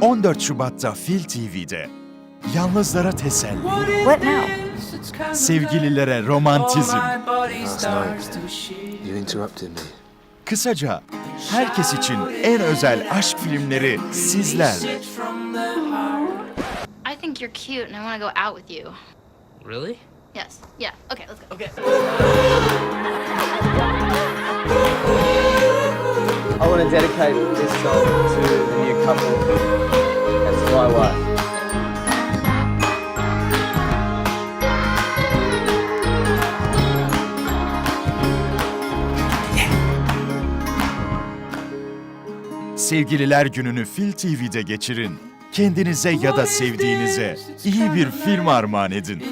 14 Şubat'ta Fil TV'de. Yalnızlara teselli, What now? sevgililere romantizm, kısaca herkes için en özel aşk filmleri sizlerle. I think you're cute and I want to go out with you. Really? Yes. Yeah. Okay, let's go. Okay. I want to dedicate this song to the new couple wife. Sevgililer gününü Fil TV'de geçirin. Kendinize ya da sevdiğinize iyi bir film armağan edin.